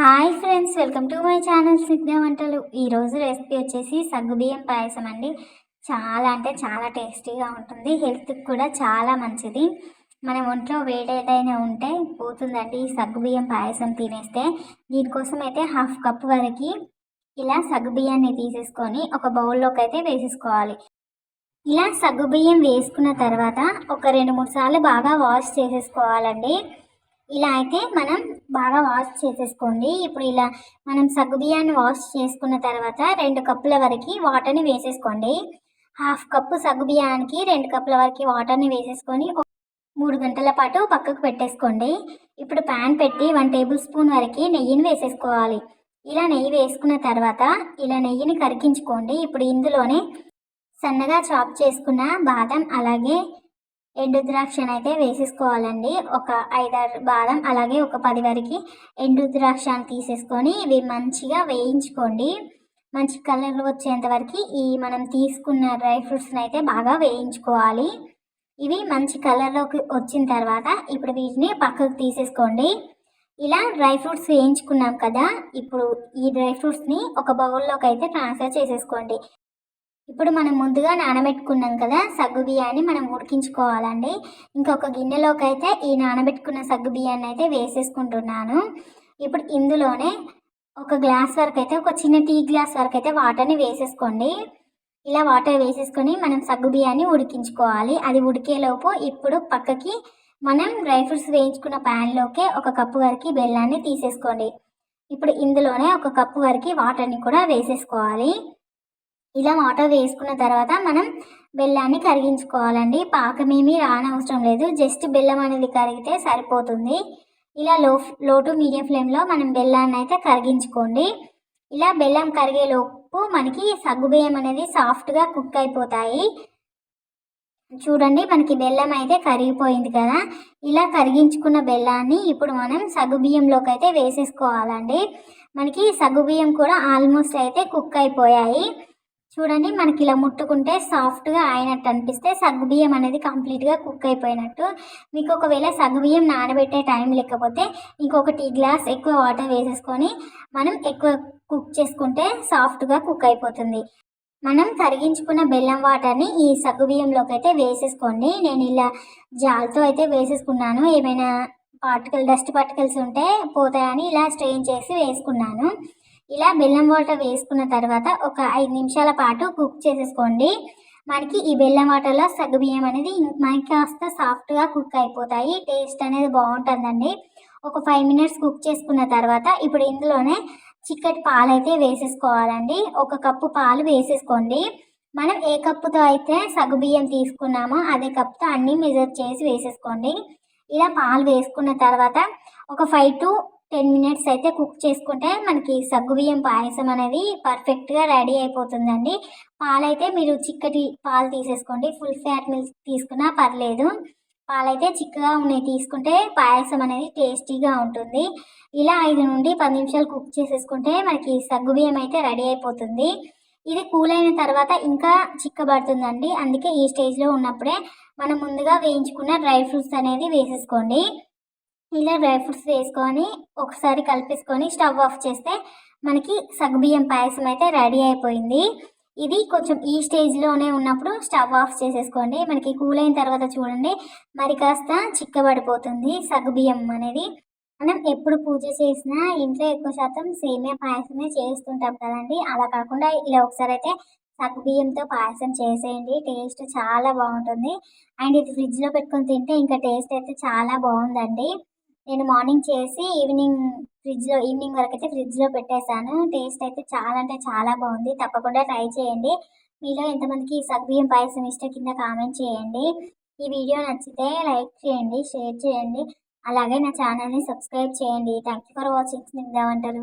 Hi friends welcome to my channel Siddha Vantalu. ఈరోజు recipe వచ్చేసి సగ్గుబియ్యం పాయసం అండి. చాలా అంటే చాలా టేస్టీగా ఉంటుంది. హెల్త్కి కూడా చాలా మంచిది. మన ఒంట్లో వేడి ఏదైనా ఉంటే పోతుందండి ఈ సగ్గుబియ్యం పాయసం తినేస్తే. దీనికోసం అయితే హాఫ్ కప్ వరకు ఇలా సగ్గుబియ్యాన్ని తీసేసుకొని ఒక బౌల్లోకి అయితే వేసేసుకోవాలి. ఇలా సగ్గుబియ్యం వేసుకున్న తర్వాత ఒక రెండు మూడు సార్లు బాగా వాష్ చేసేసుకోవాలండి. ఇలా అయితే మనం బాగా వాష్ చేసేసుకోండి. ఇప్పుడు ఇలా మనం సగ్గుబియ్యాన్ని వాష్ చేసుకున్న తర్వాత రెండు కప్పుల వరకు వాటర్ని వేసేసుకోండి. హాఫ్ కప్పు సగ్గుబియ్యానికి రెండు కప్పుల వరకు వాటర్ని వేసేసుకొని మూడు గంటల పాటు పక్కకు పెట్టేసుకోండి. ఇప్పుడు ప్యాన్ పెట్టి వన్ టేబుల్ స్పూన్ వరకు నెయ్యిని వేసేసుకోవాలి. ఇలా నెయ్యి వేసుకున్న తర్వాత ఇలా నెయ్యిని కరిగించుకోండి. ఇప్పుడు ఇందులోనే సన్నగా చాప్ చేసుకున్న బాదం అలాగే ఎండు ద్రాక్షను అయితే వేసేసుకోవాలండి. ఒక ఐదారు బాదం అలాగే ఒక పది వరకు ఎండు ద్రాక్షను తీసేసుకొని ఇవి మంచిగా వేయించుకోండి. మంచి కలర్ వచ్చేంత వరకు ఈ మనం తీసుకున్న డ్రై ఫ్రూట్స్ని అయితే బాగా వేయించుకోవాలి. ఇవి మంచి కలర్లోకి వచ్చిన తర్వాత ఇప్పుడు వీటిని పక్కకు తీసేసుకోండి. ఇలా డ్రై ఫ్రూట్స్ వేయించుకున్నాం కదా ఇప్పుడు ఈ డ్రై ఫ్రూట్స్ని ఒక బౌల్లోకి అయితే ట్రాన్స్ఫర్ చేసేసుకోండి. ఇప్పుడు మనం ముందుగా నానబెట్టుకున్నాం కదా సగ్గు బియ్యాన్ని మనం ఉడికించుకోవాలండి. ఇంకొక గిన్నెలోకి అయితే ఈ నానబెట్టుకున్న సగ్గు బియ్యాన్ని అయితే వేసేసుకుంటున్నాను. ఇప్పుడు ఇందులోనే ఒక గ్లాస్ వరకు అయితే ఒక చిన్న టీ గ్లాస్ వరకు అయితే వాటర్ని వేసేసుకోండి. ఇలా వాటర్ వేసేసుకొని మనం సగ్గు బియ్యాన్ని ఉడికించుకోవాలి. అది ఉడికేలోపు ఇప్పుడు పక్కకి మనం డ్రై ఫ్రూట్స్ వేయించుకున్న ప్యాన్లోకే ఒక కప్పు వరకు బెల్లాన్ని తీసేసుకోండి. ఇప్పుడు ఇందులోనే ఒక కప్పు వరకు వాటర్ని కూడా వేసేసుకోవాలి. ఇలా వాటర్ వేసుకున్న తర్వాత మనం బెల్లాన్ని కరిగించుకోవాలండి. పాకమేమీ రానవసరం లేదు. జస్ట్ బెల్లం అనేది కరిగితే సరిపోతుంది. ఇలా లో లో టు మీడియం ఫ్లేమ్లో మనం బెల్లాన్ని అయితే కరిగించుకోండి. ఇలా బెల్లం కరిగేలోపు మనకి సగ్గుబియ్యం అనేది సాఫ్ట్గా కుక్ అయిపోతాయి. చూడండి మనకి బెల్లం అయితే కరిగిపోయింది కదా. ఇలా కరిగించుకున్న బెల్లాన్ని ఇప్పుడు మనం సగ్గుబియ్యంలోకి అయితే వేసేసుకోవాలండి. మనకి సగ్గుబియ్యం కూడా ఆల్మోస్ట్ అయితే కుక్ అయిపోయాయి. చూడండి మనకి ఇలా ముట్టుకుంటే సాఫ్ట్గా అయినట్టు అనిపిస్తే సగ్గుబియ్యం అనేది కంప్లీట్గా కుక్ అయిపోయినట్టు. మీకు ఒకవేళ సగ్గుబియ్యం నానబెట్టే టైం లేకపోతే ఇంకొక టీ గ్లాస్ ఎక్కువ వాటర్ వేసేసుకొని మనం ఎక్కువ కుక్ చేసుకుంటే సాఫ్ట్గా కుక్ అయిపోతుంది. మనం కరిగించుకున్న బెల్లం వాటర్ని ఈ సగ్గుబియ్యంలోకి అయితే వేసేసుకోండి. నేను ఇలా జాల్తో అయితే వేసేసుకున్నాను. ఏమైనా పార్టికల్ డస్ట్ పార్టికల్స్ ఉంటే పోతాయని ఇలా స్ట్రెయిన్ చేసి వేసుకున్నాను. ఇలా బెల్లం వాటర్ వేసుకున్న తర్వాత ఒక ఐదు నిమిషాల పాటు కుక్ చేసేసుకోండి. మనకి ఈ బెల్లం వాటర్లో సగ్గుబియ్యం అనేది మనకి కాస్త సాఫ్ట్గా కుక్ అయిపోతాయి. టేస్ట్ అనేది బాగుంటుందండి. ఒక ఫైవ్ మినిట్స్ కుక్ చేసుకున్న తర్వాత ఇప్పుడు ఇందులోనే చిక్కటి పాలు అయితే వేసేసుకోవాలండి. ఒక కప్పు పాలు వేసేసుకోండి. మనం ఏ కప్పుతో అయితే సగ్గుబియ్యం తీసుకున్నామో అదే కప్పుతో అన్నీ మెజర్ చేసి వేసేసుకోండి. ఇలా పాలు వేసుకున్న తర్వాత ఒక ఫైవ్ టు టెన్ మినిట్స్ అయితే కుక్ చేసుకుంటే మనకి సగ్గుబియ్యం పాయసం అనేది పర్ఫెక్ట్గా రెడీ అయిపోతుందండి. పాలైతే మీరు చిక్కటి పాలు తీసేసుకోండి. ఫుల్ ఫ్యాట్ మిల్క్ తీసుకున్నా పర్లేదు. పాలైతే చిక్కగా ఉన్నాయి తీసుకుంటే పాయసం అనేది టేస్టీగా ఉంటుంది. ఇలా ఐదు నుండి పది నిమిషాలు కుక్ చేసేసుకుంటే మనకి సగ్గుబియ్యం అయితే రెడీ అయిపోతుంది. ఇది కూల్ అయిన తర్వాత ఇంకా చిక్కబడుతుందండి. అందుకే ఈ స్టేజ్లో ఉన్నప్పుడే మనం ముందుగా వేయించుకున్న డ్రై ఫ్రూట్స్ అనేది వేసేసుకోండి. ఇలా డ్రై ఫ్రూట్స్ వేసుకొని ఒకసారి కలిపేసుకొని స్టవ్ ఆఫ్ చేస్తే మనకి సగ్గుబియ్యం పాయసం అయితే రెడీ అయిపోయింది. ఇది కొంచెం ఈ స్టేజ్లోనే ఉన్నప్పుడు స్టవ్ ఆఫ్ చేసేసుకోండి. మనకి కూల్ అయిన తర్వాత చూడండి. మరి కాస్త చిక్కబడిపోతుంది సగ్గుబియ్యం అనేది. మనం ఎప్పుడు పూజ చేసినా ఇంట్లో ఎక్కువ శాతం సేమియా పాయసమే చేస్తుంటాం కదండి. అలా కాకుండా ఇలా ఒకసారి అయితే సగ్గుబియ్యంతో పాయసం చేసేయండి. టేస్ట్ చాలా బాగుంటుంది. అండ్ ఇది ఫ్రిడ్జ్లో పెట్టుకొని తింటే ఇంకా టేస్ట్ అయితే చాలా బాగుందండి. నేను మార్నింగ్ చేసి ఈవినింగ్ ఫ్రిడ్జ్లో ఈవినింగ్ వరకు అయితే ఫ్రిడ్జ్లో పెట్టేశాను. టేస్ట్ అయితే చాలా అంటే చాలా బాగుంది. తప్పకుండా ట్రై చేయండి. మీలో ఎంతమందికి సగ్బియ్యం పాయసం ఇష్టం కింద కామెంట్ చేయండి. ఈ వీడియో నచ్చితే లైక్ చేయండి షేర్ చేయండి. అలాగే నా ఛానల్ని సబ్స్క్రైబ్ చేయండి. Thank you for watching. Snigdha Vantalu.